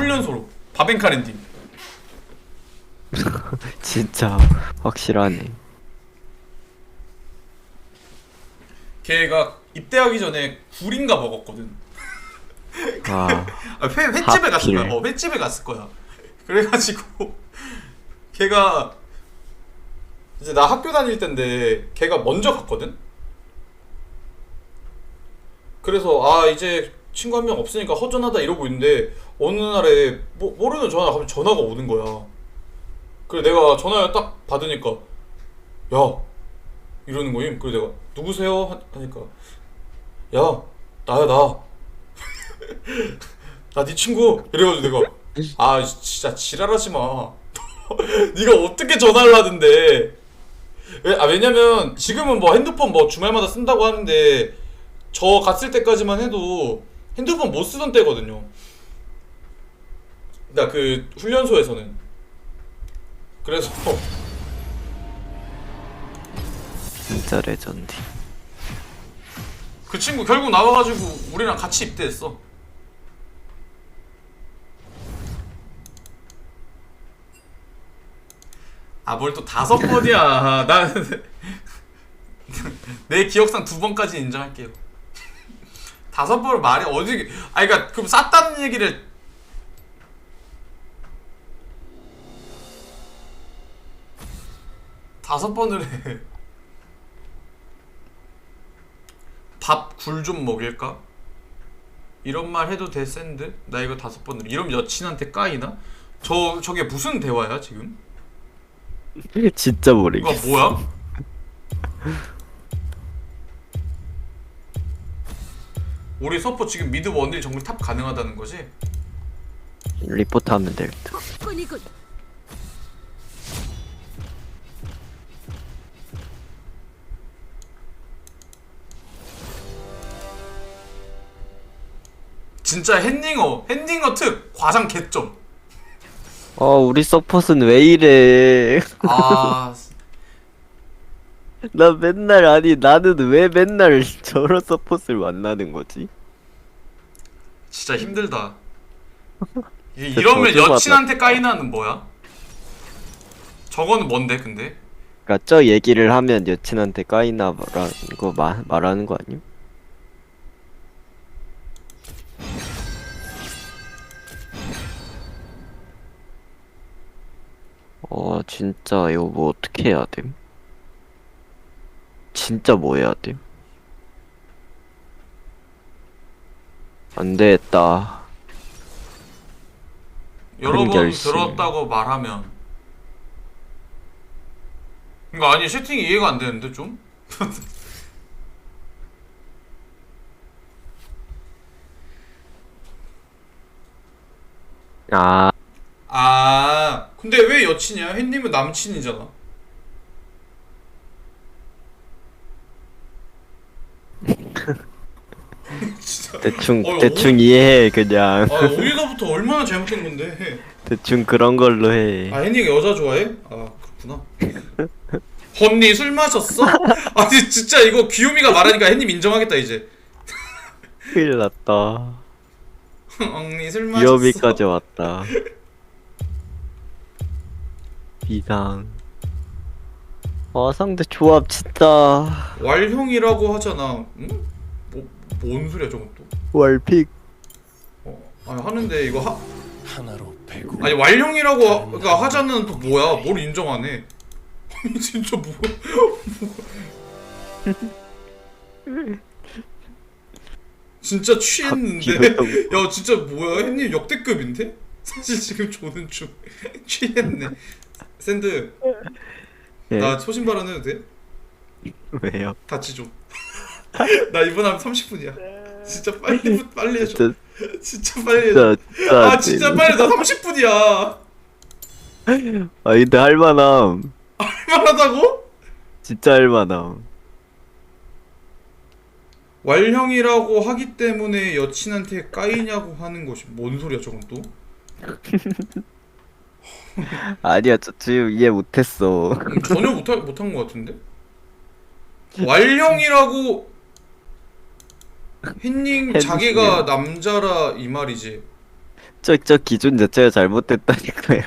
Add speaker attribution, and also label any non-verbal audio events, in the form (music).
Speaker 1: 훈련소로. 바벤카 랜딩. (laughs)
Speaker 2: 진짜 확실하네.
Speaker 1: 걔가 입대하기 전에 굴인가 먹었거든.
Speaker 2: 아, (laughs)
Speaker 1: 아, 회, 횟집에 갔을. 거야. 어 횟집에 갔을 거야. 그래가지고 (laughs) 걔가 이제 나 학교 다닐 때인데 걔가 먼저 갔거든? 그래서 아 이제 친구 한 명 없으니까 허전하다 이러고 있는데 어느 날에 뭐, 모르는 전화가 갑자기 전화가 오는 거야. 그래 내가 전화를 딱 받으니까 야 이러는 거임. 그래 내가 누구세요? 하- 하니까 야 나야 나. (laughs) 나 네 친구. 이래가지고 내가 아 진짜 지랄하지 마. (laughs) 네가 어떻게 전화를 하던데. 왜, 아 왜냐면 지금은 뭐 핸드폰 뭐 주말마다 쓴다고 하는데 저 갔을 때까지만 해도 핸드폰 못 쓰던 때거든요. 그러니까 그 훈련소에서는. 그래서
Speaker 2: 진짜 레전드.
Speaker 1: 그 친구 결국 나와가지고 우리랑 같이 입대했어. 아 뭘 또 다섯 번이야. 나내 (laughs) 기억상 두 번까지 인정할게요 다섯 번을 말이 어디 아 그니까 그럼 쌌다는 얘기를 다섯 번을 해 밥 굴 좀 먹일까? 이런 말 해도 돼 샌드? 나 이거 다섯 번을 이런 여친한테 까이나? 저 저게 무슨 대화야 지금?
Speaker 2: 진짜
Speaker 1: 이거
Speaker 2: 모르겠어.
Speaker 1: 뭐야? (laughs) 우리 서포 지금 미드 원딜 정글 탑 가능하다는 거지?
Speaker 2: 리포트 하면 될 듯.
Speaker 1: 진짜 핸딩어 핸딩어 특 과장 개점
Speaker 2: 어, 우리 서폿은 왜 이래?
Speaker 1: 아
Speaker 2: 나 맨날 아니 나는 왜 맨날 (laughs) 저런 서폿을 만나는 거지?
Speaker 1: 진짜 힘들다 (laughs) 이- 이러면. 여친한테 까이나는 뭐야? 저거는 뭔데 근데?
Speaker 2: 그러니까 저 얘기를 하면 여친한테 까이나 말하는 거 말, 말하는 거 아니야? 어 진짜 이거 뭐 어떻게 해야 돼? 진짜 뭐 해야 돼? 안 되겠다.
Speaker 1: 여러 번
Speaker 2: 결심.
Speaker 1: 들었다고 말하면 이거 아니 채팅이 이해가 안 되는데 좀? (laughs)
Speaker 2: 아
Speaker 1: 아 근데 왜 여친이야? 햇님은 남친이잖아 진짜
Speaker 2: 대충
Speaker 1: 어,
Speaker 2: 대충 이해해 그냥
Speaker 1: 아 어디서부터 얼마나 잘못된 건데
Speaker 2: 대충 그런 걸로 해.
Speaker 1: 아 햇니가 여자 좋아해? 아 그렇구나 언니 술 마셨어? 아니 진짜 이거 귀요미가 말하니까 햇님 인정하겠다 이제
Speaker 2: 큰일 났다.
Speaker 1: 언니 술 마셨어
Speaker 2: 위험이까지 왔다. 비상. 아 상대 조합 진짜
Speaker 1: 왈형이라고 하잖아. 응? 뭐, 뭔 소리야 저건 또?
Speaker 2: 월픽.
Speaker 1: 어, 아니 하는데 이거 하
Speaker 3: 하나로 배고
Speaker 1: 아니 왈형이라고 하, 그러니까 하자는 또 뭐야? 뭘 인정하네? (laughs) 아니 진짜 뭐? (laughs) 진짜 취했는데 (laughs) 야 진짜 뭐야 햇님 역대급인데? 사실 지금 조는 중 취했네 샌드
Speaker 2: 예?
Speaker 1: 나 소신 발언해도 돼?
Speaker 2: 왜요?
Speaker 1: 같이 좀. (laughs) 나 이번 하면 30분이야. 진짜 빨리 빨리 해줘.
Speaker 2: 진짜 (laughs)
Speaker 1: 진짜 빨리 해줘.
Speaker 2: 진짜 진짜.
Speaker 1: 아 진짜 빨리 나 30분이야.
Speaker 2: 아 근데 할만함.
Speaker 1: 할만하다고?
Speaker 2: 진짜 할만함.
Speaker 1: 왈형이라고 하기 때문에 여친한테 까이냐고 하는 것이 뭔 소리야 저건 또? (laughs)
Speaker 2: 아니야 저 지금 이해 못했어.
Speaker 1: 음, 전혀 못한 못한 것 같은데? 왈형이라고
Speaker 2: 해주시네요.
Speaker 1: 자기가 남자라 이 말이지.
Speaker 2: 저, 저 기준 자체가 잘못됐다니까요.